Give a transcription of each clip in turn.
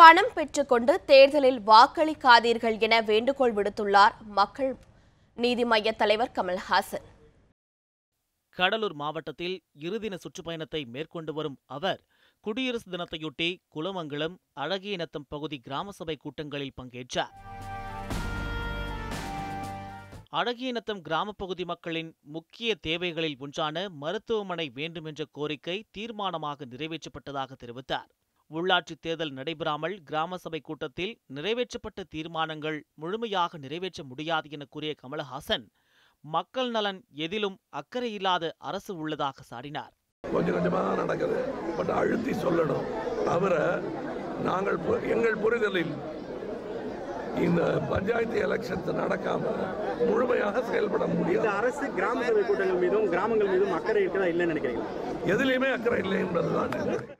பணம் பெற்றுக்கொண்டு தேர்தலில் வாக்களிக்காதீர்கள் என வேண்டுகோள் விடுத்துள்ளார் மக்கள் நீதி மைய தலைவர் கமல்ஹாசன். கடலூர் மாவட்டத்தில் இருதின சுற்றுப்பயணத்தை மேற்கொண்டு வரும் அவர் குடியரசு தினத்தையொட்டி குலமங்கலம் அழகியநத்தம் பகுதி கிராம சபை கூட்டங்களில் பங்கேற்றார். அழகியநத்தம் கிராம பகுதி மக்களின் முக்கிய தேவைகளில் ஒன்றான மருத்துவமனை வேண்டும் என்ற கோரிக்கை தீர்மானமாக நிறைவேற்றப்பட்டதாக தெரிவித்தார். உள்ளாட்சி தேர்தல் நடைபெறாமல் கிராம சபை கூட்டத்தில் நிறைவேற்றப்பட்ட தீர்மானங்கள் முழுமையாக நிறைவேற்ற முடியாது என கூறிய கமலஹாசன் மக்கள் நலன் எதிலும் அக்கறை இல்லாத அரசு உள்ளதாக சாடினார். கொஞ்சம் கொஞ்சமாக நடக்குது. பட் அழுத்தி சொல்லணும். தவிர நாங்கள் பு- எங்கள் புரிதலில் இந்த பஞ்சாயத்து எலெக்ஷன்ஸ் நடக்காம முழுமையாக செயல்பட இந்த முடியாது அரசு கிராம சபை கூட்டங்கள் மீதும் கிராமங்கள் மீதும் அக்கறை இருக்கதா இல்லைன்னு நினைக்கிறீங்க எதிலையுமே அக்கறை இல்லை என்பதுதான்.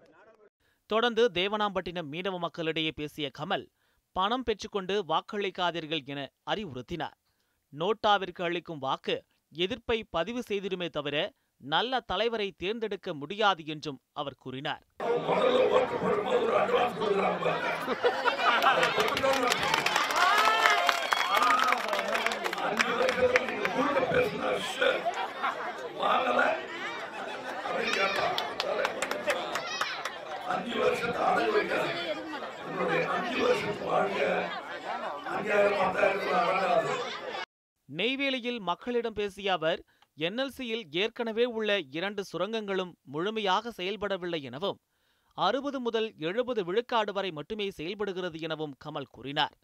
தொடர்ந்து தேவனாம்பட்டினம் மீனவ மக்களிடையே பேசிய கமல் பணம் பெற்றுக்கொண்டு வாக்களிக்காதீர்கள் என அறிவுறுத்தினார். நோட்டாவிற்கு அளிக்கும் வாக்கு எதிர்ப்பை பதிவு செய்திருமே தவிர நல்ல தலைவரை தேர்ந்தெடுக்க முடியாது என்றும் அவர் கூறினார். அஞ்சு வருஷத்தை அடகு வைக்காது உங்களுடைய அஞ்சு வருஷத்து வாழ்க்கை அஞ்சாயிரம் அடங்காது. நெய்வேலியில் மக்களிடம் பேசிய அவர் என்எல்சியில் ஏற்கனவே உள்ள இரண்டு சுரங்கங்களும் முழுமையாக செயல்படவில்லை எனவும் அறுபது முதல் எழுபது விழுக்காடு வரை மட்டுமே செயல்படுகிறது எனவும் கமல் கூறினார்.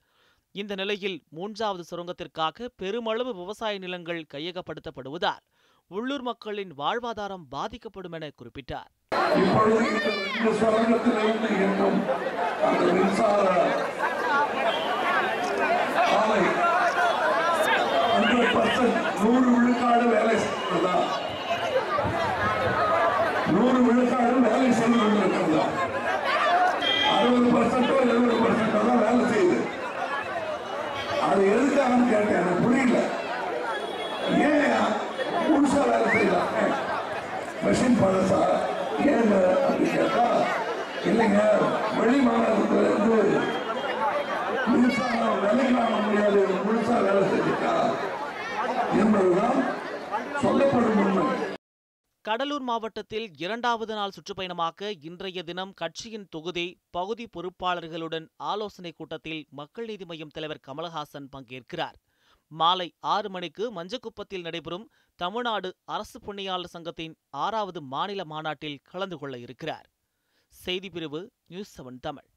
இந்த நிலையில் மூன்றாவது சுரங்கத்திற்காக பெருமளவு விவசாய நிலங்கள் கையகப்படுத்தப்படுவதால் உள்ளூர் மக்களின் வாழ்வாதாரம் பாதிக்கப்படும் என குறிப்பிட்டார். இப்பொழுது இந்த சுரங்கத்திலிருந்து இயங்கும் அந்த மின்சார ஆலை ஹண்ட்ரட் பர்சன்ட் நூறு விழுக்காடு வேலை செய்கிறதா நூறு விழுக்காடு வேலை செய்து கொண்டிருக்கிறதா அறுபது பர்சன்டோ எழுபது பர்சன்டோ தான் வேலை செய்யுது அது எதுக்காகன்னு கேட்டேன் எனக்கு புரியல ஏன் முழுசா வேலை செய்யலாம் மெஷின் பழசா கேட்டா இல்லைங்க வெளி மாநிலத்துல இருந்து வாங்க முடியாது முழுசா வேலை செஞ்சுட்டா என்பதுதான் சொல்லப்படும் உண்மை. கடலூர் மாவட்டத்தில் இரண்டாவது நாள் சுற்றுப்பயணமாக இன்றைய தினம் கட்சியின் தொகுதி பகுதி பொறுப்பாளர்களுடன் ஆலோசனைக் கூட்டத்தில் மக்கள் நீதி மய்யம் தலைவர் கமலஹாசன் பங்கேற்கிறார். மாலை ஆறு மணிக்கு மஞ்சக்குப்பத்தில் நடைபெறும் தமிழ்நாடு அரசு பணியாளர் சங்கத்தின் ஆறாவது மாநில மாநாட்டில் கலந்து கொள்ள இருக்கிறார். செய்திப்பிரிவு நியூஸ் செவன் தமிழ்.